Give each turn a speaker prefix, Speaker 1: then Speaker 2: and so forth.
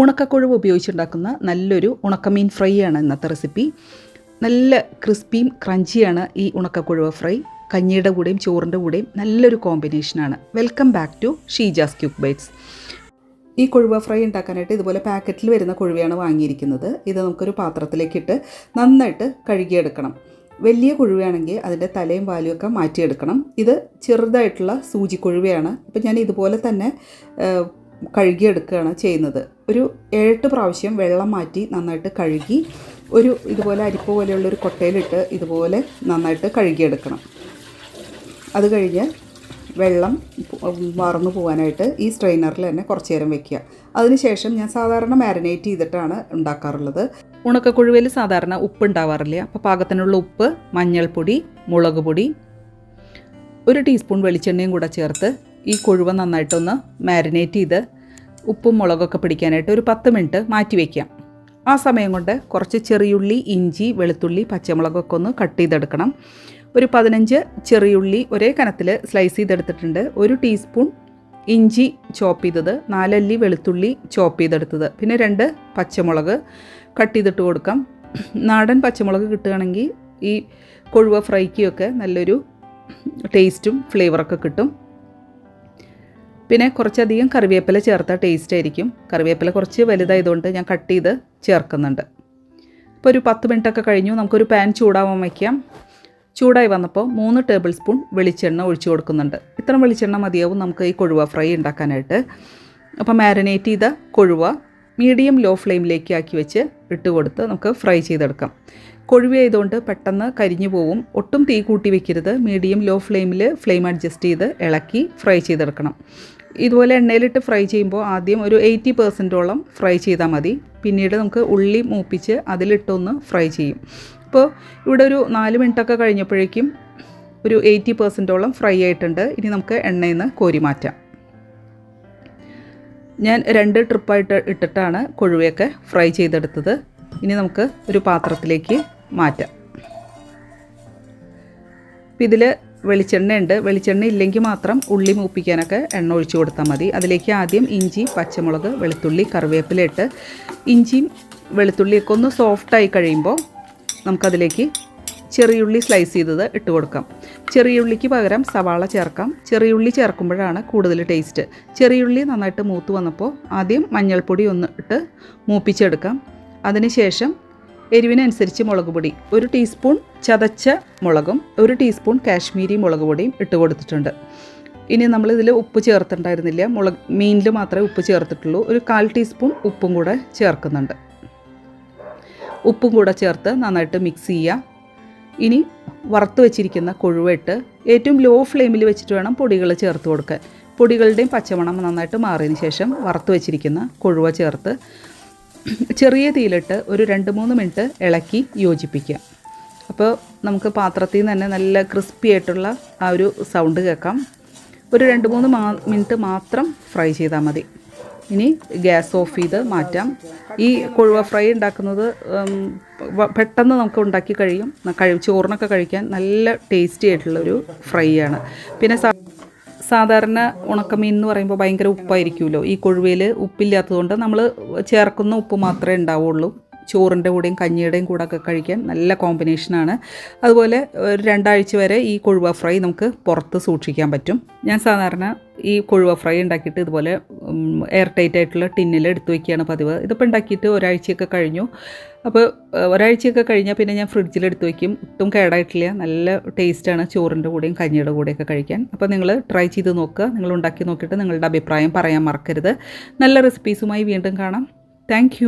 Speaker 1: ഉണക്കക്കൊഴുവ് ഉപയോഗിച്ചുണ്ടാക്കുന്ന നല്ലൊരു ഉണക്കമീൻ ഫ്രൈ ആണ് ഇന്നത്തെ റെസിപ്പി. നല്ല ക്രിസ്പിയും ക്രഞ്ചിയാണ് ഈ ഉണക്കക്കൊഴുവ ഫ്രൈ. കഞ്ഞിയുടെ കൂടെയും ചോറിന്റെ കൂടെയും നല്ലൊരു കോമ്പിനേഷനാണ്. Welcome back to Sheeja's quick bites. ഈ കൊഴുവ ഫ്രൈ ഉണ്ടാക്കാനായിട്ട് ഇതുപോലെ പാക്കറ്റിൽ വരുന്ന കൊഴുവയാണ് വാങ്ങിയിരിക്കുന്നത്. ഇത് നമുക്കൊരു പാത്രത്തിലേക്കിട്ട് നന്നായിട്ട് കഴുകിയെടുക്കണം. വലിയ കൊഴുവയാണെങ്കിൽ അതിന്റെ തലയും വാലും ഒക്കെ മാറ്റിയെടുക്കണം. ഇത് ചെറുതായിട്ടുള്ള സൂചി കൊഴുവയാണ് അപ്പോൾ ഞാൻ ഇതുപോലെ തന്നെ കഴുകിയെടുക്കുകയാണ് ചെയ്യുന്നത്. ഒരു ഏഴെട്ട് പ്രാവശ്യം വെള്ളം മാറ്റി നന്നായിട്ട് കഴുകി ഒരു ഇതുപോലെ അരിപ്പ പോലെയുള്ള ഒരു കൊട്ടയിലിട്ട് ഇതുപോലെ നന്നായിട്ട് കഴുകിയെടുക്കണം. അത് കഴിഞ്ഞ് വെള്ളം മറന്നു പോകാനായിട്ട് ഈ സ്ട്രെയിനറിൽ തന്നെ കുറച്ച് നേരം വെക്കുക. അതിനുശേഷം ഞാൻ സാധാരണ മാരിനേറ്റ് ചെയ്തിട്ടാണ് ഉണ്ടാക്കാറുള്ളത്. ഉണക്കക്കുഴുവയിൽ സാധാരണ ഉപ്പ് ഉണ്ടാവാറില്ല. അപ്പോൾ പാകത്തിനുള്ള ഉപ്പ് മഞ്ഞൾപ്പൊടി മുളക് പൊടി ഒരു ടീസ്പൂൺ വെളിച്ചെണ്ണയും കൂടെ ചേർത്ത് ഈ കൊഴുവ നന്നായിട്ടൊന്ന് മാരിനേറ്റ് ചെയ്ത് ഉപ്പും മുളകൊക്കെ പിടിക്കാനായിട്ട് ഒരു പത്ത് മിനിറ്റ് മാറ്റി വയ്ക്കാം ആ സമയം കൊണ്ട് കുറച്ച് ചെറിയുള്ളി ഇഞ്ചി വെളുത്തുള്ളി പച്ചമുളകൊക്കെ ഒന്ന് കട്ട് ചെയ്തെടുക്കണം. ഒരു പതിനഞ്ച് ചെറിയുള്ളി ഒരേ കനത്തിൽ സ്ലൈസ് ചെയ്തെടുത്തിട്ടുണ്ട്. ഒരു ടീസ്പൂൺ ഇഞ്ചി ചോപ്പ് ചെയ്തത് നാലല്ലി വെളുത്തുള്ളി ചോപ്പ് ചെയ്തെടുത്തത്. പിന്നെ രണ്ട് പച്ചമുളക് കട്ട് ചെയ്തിട്ട് കൊടുക്കാം. നാടൻ പച്ചമുളക് കിട്ടുകയാണെങ്കിൽ ഈ കൊഴുവ ഫ്രൈക്കൊക്കെ നല്ലൊരു ടേസ്റ്റും ഫ്ലേവറൊക്കെ കിട്ടും. പിന്നെ കുറച്ചധികം കറിവേപ്പില ചേർത്ത ടേസ്റ്റ് ആയിരിക്കും. കറിവേപ്പില കുറച്ച് വലുതായതുകൊണ്ട് ഞാൻ കട്ട് ചെയ്ത് ചേർക്കുന്നുണ്ട്. ഇപ്പോൾ ഒരു പത്ത് മിനിറ്റൊക്കെ കഴിഞ്ഞു. നമുക്കൊരു പാൻ ചൂടാവാൻ വയ്ക്കാം ചൂടായി വന്നപ്പോൾ മൂന്ന് ടേബിൾ സ്പൂൺ വെളിച്ചെണ്ണ ഒഴിച്ചു കൊടുക്കുന്നുണ്ട്. ഇത്ര വെളിച്ചെണ്ണ മതിയാവും നമുക്ക് ഈ കൊഴുവ ഫ്രൈ ഉണ്ടാക്കാനായിട്ട്. അപ്പോൾ മാരിനേറ്റ് ചെയ്ത കൊഴുവ മീഡിയം ലോ ഫ്ലെയിമിലേക്ക് ആക്കി വെച്ച് ഇട്ട് കൊടുത്ത് നമുക്ക് ഫ്രൈ ചെയ്തെടുക്കാം. കൊഴുവ ആയതുകൊണ്ട് പെട്ടെന്ന് കരിഞ്ഞു പോവും. ഒട്ടും തീ കൂട്ടി വെക്കരുത്. മീഡിയം ലോ ഫ്ലെയിമിൽ ഫ്ലെയിം അഡ്ജസ്റ്റ് ചെയ്ത് ഇളക്കി ഫ്രൈ ചെയ്തെടുക്കണം. ഇതുപോലെ എണ്ണയിലിട്ട് ഫ്രൈ ചെയ്യുമ്പോൾ ആദ്യം ഒരു എയ്റ്റി പെർസെന്റോളം ഫ്രൈ ചെയ്താൽ മതി. പിന്നീട് നമുക്ക് ഉള്ളി മൂപ്പിച്ച് അതിലിട്ടൊന്ന് ഫ്രൈ ചെയ്യും. ഇപ്പോൾ ഇവിടെ ഒരു നാല് മിനിറ്റൊക്കെ കഴിഞ്ഞപ്പോഴേക്കും ഒരു എയ്റ്റി പെർസെന്റോളം ഫ്രൈ ആയിട്ടുണ്ട്. ഇനി നമുക്ക് എണ്ണയിൽ നിന്ന് കോരി മാറ്റാം. ഞാൻ രണ്ട് ട്രിപ്പായിട്ട് ഇട്ടിട്ടാണ് കൊഴുവയൊക്കെ ഫ്രൈ ചെയ്തെടുത്തത്. ഇനി നമുക്ക് ഒരു പാത്രത്തിലേക്ക് മാറ്റാം. ഇതിൽ വെളിച്ചെണ്ണ ഉണ്ട് വെളിച്ചെണ്ണ ഇല്ലെങ്കിൽ മാത്രം ഉള്ളി മൂപ്പിക്കാനൊക്കെ എണ്ണ ഒഴിച്ചു കൊടുത്താൽ മതി. അതിലേക്ക് ആദ്യം ഇഞ്ചി പച്ചമുളക് വെളുത്തുള്ളി കറിവേപ്പില ഇട്ട് ഇഞ്ചിയും വെളുത്തുള്ളിയൊക്കെ ഒന്ന് സോഫ്റ്റായി കഴിയുമ്പോൾ നമുക്കതിലേക്ക് ചെറിയുള്ളി സ്ലൈസ് ചെയ്തത് ഇട്ട് കൊടുക്കാം. ചെറിയുള്ളിക്ക് പകരം സവാള ചേർക്കാം. ചെറിയുള്ളി ചേർക്കുമ്പോഴാണ് കൂടുതൽ ടേസ്റ്റ് ചെറിയുള്ളി നന്നായിട്ട് മൂത്ത് വന്നപ്പോൾ ആദ്യം മഞ്ഞൾപ്പൊടി ഒന്ന് ഇട്ട് മൂപ്പിച്ചെടുക്കാം. അതിനുശേഷം എരിവിനനുസരിച്ച് മുളക് പൊടി. ഒരു ടീസ്പൂൺ ചതച്ച മുളകും ഒരു ടീസ്പൂൺ കാശ്മീരി മുളക് പൊടിയും ഇട്ട് കൊടുത്തിട്ടുണ്ട്. ഇനി നമ്മൾ ഇതിൽ ഉപ്പ് ചേർത്തിട്ടുണ്ടായിരുന്നില്ല. മുളക് മീനിൽ മാത്രമേ ഉപ്പ് ചേർത്തിട്ടുള്ളൂ. ഒരു കാൽ ടീസ്പൂൺ ഉപ്പും കൂടെ ചേർക്കുന്നുണ്ട്. ഉപ്പും കൂടെ ചേർത്ത് നന്നായിട്ട് മിക്സ് ചെയ്യുക ഇനി വറുത്ത് വെച്ചിരിക്കുന്ന കൊഴുവിട്ട് ഏറ്റവും ലോ ഫ്ലെയിമിൽ വെച്ചിട്ട് വേണം പൊടികൾ ചേർത്ത് കൊടുക്കാൻ. പൊടികളുടെയും പച്ചമണം നന്നായിട്ട് മാറിയതിന് ശേഷം വറുത്ത് വെച്ചിരിക്കുന്ന കൊഴുവ ചേർത്ത് ചെറിയ തീയിലിട്ട് ഒരു രണ്ട് മൂന്ന് മിനിറ്റ് ഇളക്കി യോജിപ്പിക്കുക. അപ്പോൾ നമുക്ക് പാത്രത്തിൽ നിന്ന് തന്നെ നല്ല ക്രിസ്പി ആയിട്ടുള്ള ആ ഒരു സൗണ്ട് കേൾക്കാം. ഒരു രണ്ട് മൂന്ന് മാ മിനിറ്റ് മാത്രം ഫ്രൈ ചെയ്താൽ മതി. ഇനി ഗ്യാസ് ഓഫ് ചെയ്ത് മാറ്റാം. ഈ കൊഴുവ ഫ്രൈ ഉണ്ടാക്കുന്നത് പെട്ടെന്ന് നമുക്ക് ഉണ്ടാക്കി കഴിയും. കഴി ചോറിനൊക്കെ കഴിക്കാൻ നല്ല ടേസ്റ്റി ആയിട്ടുള്ളൊരു ഫ്രൈ ആണ്. പിന്നെ സാധാരണ ഉണക്കമീൻ എന്ന് പറയുമ്പോൾ ഭയങ്കര ഉപ്പായിരിക്കുമല്ലോ. ഈ കൊഴുവയിൽ ഉപ്പില്ലാത്തതുകൊണ്ട് നമ്മൾ ചേർക്കുന്ന ഉപ്പ് മാത്രമേ ഉണ്ടാവുള്ളൂ. ചോറിന്റെ കൂടെയും കഞ്ഞിയുടെയും കൂടെ ഒക്കെ കഴിക്കാൻ നല്ല കോമ്പിനേഷനാണ്. അതുപോലെ ഒരു രണ്ടാഴ്ച വരെ ഈ കൊഴുവ ഫ്രൈ നമുക്ക് പുറത്ത് സൂക്ഷിക്കാൻ പറ്റും. ഞാൻ സാധാരണ ഈ കൊഴുവ ഫ്രൈ ഉണ്ടാക്കിയിട്ട് ഇതുപോലെ എയർ ടൈറ്റ് ആയിട്ടുള്ള ടിന്നിൽ എടുത്തു വയ്ക്കുകയാണ് പതിവ്. ഇതിപ്പോൾ ഉണ്ടാക്കിയിട്ട് ഒരാഴ്ചയൊക്കെ കഴിഞ്ഞു. അപ്പോൾ ഒരാഴ്ചയൊക്കെ കഴിഞ്ഞാൽ പിന്നെ ഞാൻ ഫ്രിഡ്ജിൽ എടുത്തു വയ്ക്കും ഒട്ടും കേടായിട്ടില്ല. നല്ല ടേസ്റ്റാണ് ചോറിന്റെ കൂടെയും കഞ്ഞിയുടെ കൂടെയൊക്കെ കഴിക്കാൻ. അപ്പോൾ നിങ്ങൾ ട്രൈ ചെയ്ത് നോക്കുക. നിങ്ങൾ ഉണ്ടാക്കി നോക്കിയിട്ട് നിങ്ങളുടെ അഭിപ്രായം പറയാൻ മറക്കരുത്. നല്ല റെസിപ്പീസുമായി വീണ്ടും കാണാം. താങ്ക്